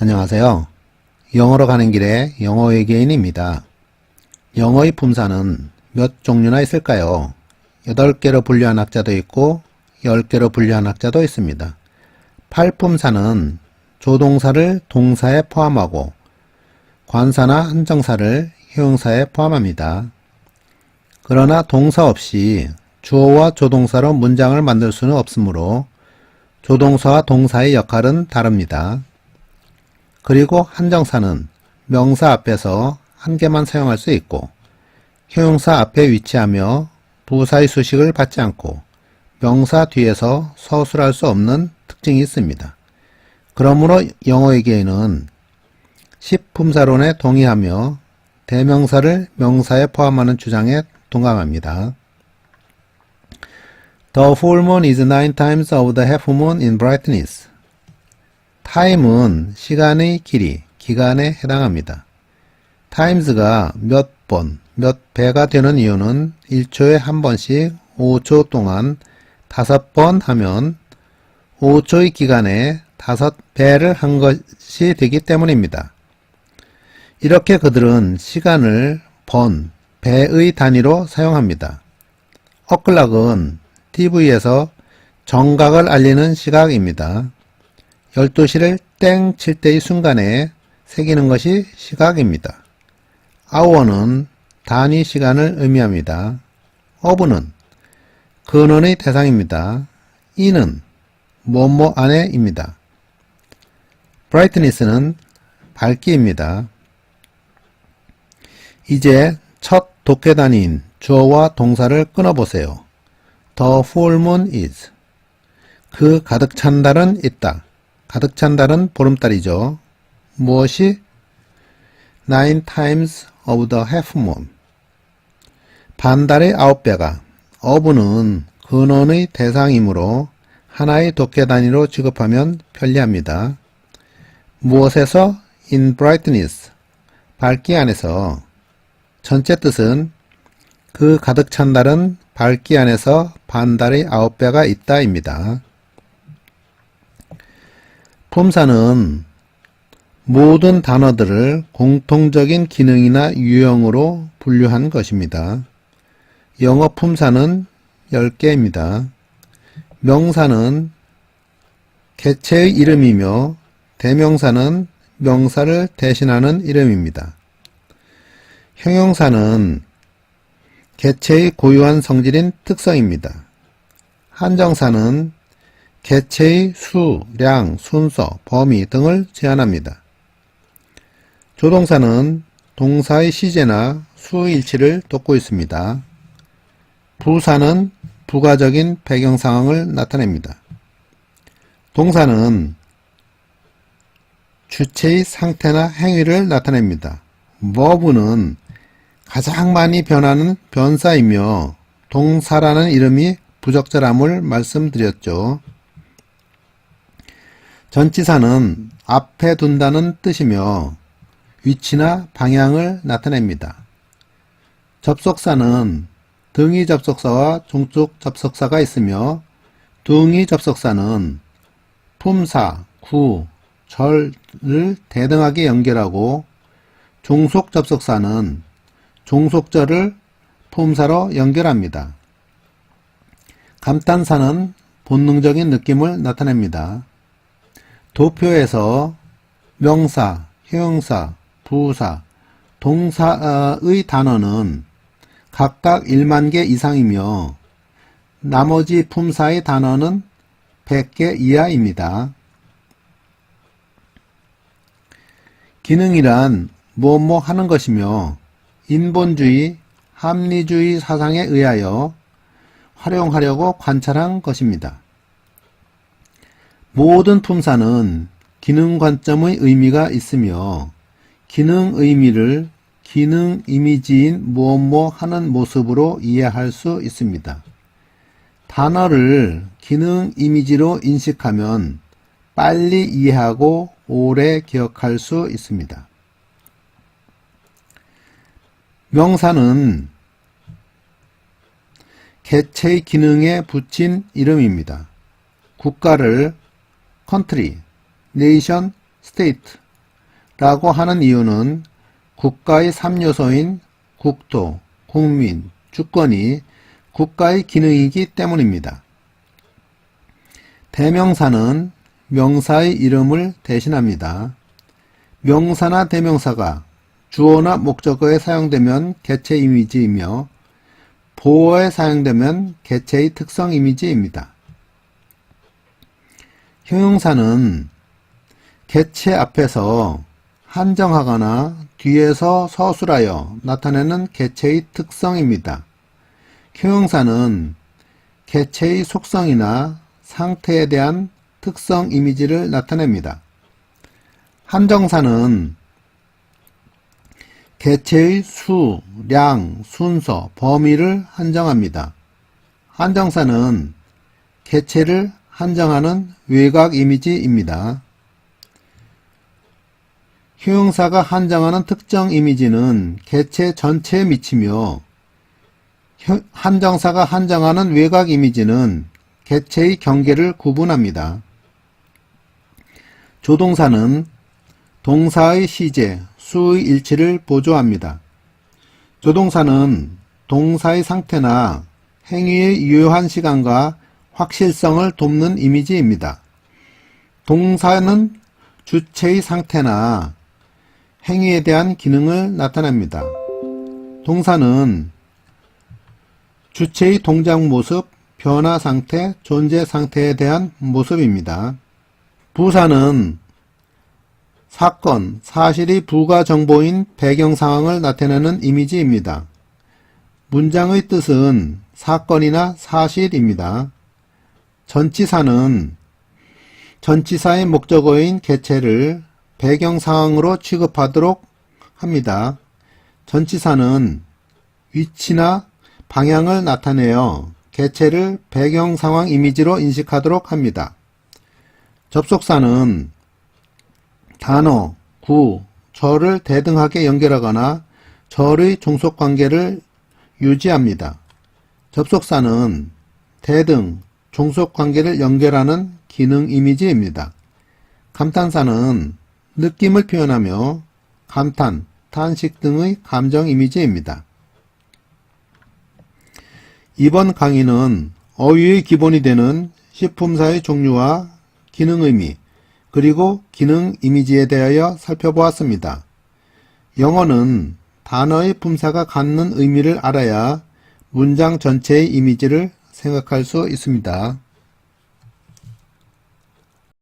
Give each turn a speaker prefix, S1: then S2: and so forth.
S1: 안녕하세요. 영어로 가는 길에 영어 외계인입니다. 영어의 품사는 몇 종류나 있을까요? 8개로 분류한 학자도 있고 10개로 분류한 학자도 있습니다. 팔품사는 조동사를 동사에 포함하고 관사나 한정사를 형용사에 포함합니다. 그러나 동사 없이 주어와 조동사로 문장을 만들 수는 없으므로 조동사와 동사의 역할은 다릅니다. 그리고 한정사는 명사 앞에서 한 개만 사용할 수 있고 형용사 앞에 위치하며 부사의 수식을 받지 않고 명사 뒤에서 서술할 수 없는 특징이 있습니다. 그러므로 영어에게는 십품사론에 동의하며 대명사를 명사에 포함하는 주장에 동감합니다. The full moon is nine times of the half moon in brightness. 타임은 시간의 길이, 기간에 해당합니다. times가 몇 번, 몇 배가 되는 이유는 1초에 한 번씩 5초 동안 다섯 번 하면 5초의 기간에 다섯 배를 한 것이 되기 때문입니다. 이렇게 그들은 시간을 번, 배의 단위로 사용합니다. 어클락은 TV에서 정각을 알리는 시각입니다. 12시를 땡 칠 때의 순간에 새기는 것이 시각입니다. 아워는 단위 시간을 의미합니다. 어브는 근원의 대상입니다. 이는 뭐뭐 안에입니다. brightness는 밝기입니다. 이제 첫 독해 단위인 주어와 동사를 끊어보세요. The full moon is. 그 가득 찬 달은 있다. 가득 찬 달은 보름달이죠. 무엇이? Nine times of the half moon. 반달의 아홉 배가 of는 근원의 대상이므로 하나의 독해 단위로 취급하면 편리합니다. 무엇에서? in brightness. 밝기 안에서. 전체 뜻은 그 가득 찬 달은 밝기 안에서 반달의 아홉 배가 있다입니다. 품사는 모든 단어들을 공통적인 기능이나 유형으로 분류한 것입니다. 영어 품사는 10개입니다. 명사는 개체의 이름이며 대명사는 명사를 대신하는 이름입니다. 형용사는 개체의 고유한 성질인 특성입니다. 한정사는 개체의 수, 량, 순서, 범위 등을 제한합니다. 조동사는 동사의 시제나 수일치를 돕고 있습니다. 부사는 부가적인 배경 상황을 나타냅니다. 동사는 주체의 상태나 행위를 나타냅니다. verb는 가장 많이 변하는 변사이며 동사라는 이름이 부적절함을 말씀드렸죠. 전치사는 앞에 둔다는 뜻이며 위치나 방향을 나타냅니다. 접속사는 등위 접속사와 종속 접속사가 있으며 등위 접속사는 품사, 구, 절을 대등하게 연결하고 종속 접속사는 종속절을 품사로 연결합니다. 감탄사는 본능적인 느낌을 나타냅니다. 도표에서 명사, 형용사, 부사, 동사의 단어는 각각 1만 개 이상이며 나머지 품사의 단어는 100개 이하입니다. 기능이란 무엇뭐 하는 것이며 인본주의, 합리주의 사상에 의하여 활용하려고 관찰한 것입니다. 모든 품사는 기능 관점의 의미가 있으며 기능 의미를 기능 이미지인 무엇뭐 하는 모습으로 이해할 수 있습니다. 단어를 기능 이미지로 인식하면 빨리 이해하고 오래 기억할 수 있습니다. 명사는 개체의 기능에 붙인 이름입니다. 국가를 country, nation, state 라고 하는 이유는 국가의 3요소인 국토, 국민, 주권이 국가의 기능이기 때문입니다. 대명사는 명사의 이름을 대신합니다. 명사나 대명사가 주어나 목적어에 사용되면 개체 이미지이며 보어에 사용되면 개체의 특성 이미지입니다. 형용사는 개체 앞에서 한정하거나 뒤에서 서술하여 나타내는 개체의 특성입니다. 형용사는 개체의 속성이나 상태에 대한 특성 이미지를 나타냅니다. 한정사는 개체의 수, 량, 순서, 범위를 한정합니다. 한정사는 개체를 한정하는 외곽 이미지입니다. 형용사가 한정하는 특정 이미지는 개체 전체에 미치며 혀- 한정사가 한정하는 외곽 이미지는 개체의 경계를 구분합니다. 조동사는 동사의 시제, 수의 일치를 보조합니다. 조동사는 동사의 상태나 행위의 유효한 시간과 확실성을 돕는 이미지입니다. 동사는 주체의 상태나 행위에 대한 기능을 나타냅니다. 동사는 주체의 동작 모습, 변화 상태, 존재 상태에 대한 모습입니다. 부사는 사건, 사실이 부가 정보인 배경 상황을 나타내는 이미지입니다. 문장의 뜻은 사건이나 사실입니다. 전치사는 전치사의 목적어인 개체를 배경 상황으로 취급하도록 합니다. 전치사는 위치나 방향을 나타내어 개체를 배경 상황 이미지로 인식하도록 합니다. 접속사는 단어, 구, 절을 대등하게 연결하거나 절의 종속 관계를 유지합니다. 접속사는 대등, 종속 관계를 연결하는 기능 이미지입니다. 감탄사는 느낌을 표현하며 감탄, 탄식 등의 감정 이미지입니다. 이번 강의는 어휘의 기본이 되는 식품사의 종류와 기능 의미, 그리고 기능 이미지에 대하여 살펴보았습니다. 영어는 단어의 품사가 갖는 의미를 알아야 문장 전체의 이미지를 생각할 수 있습니다.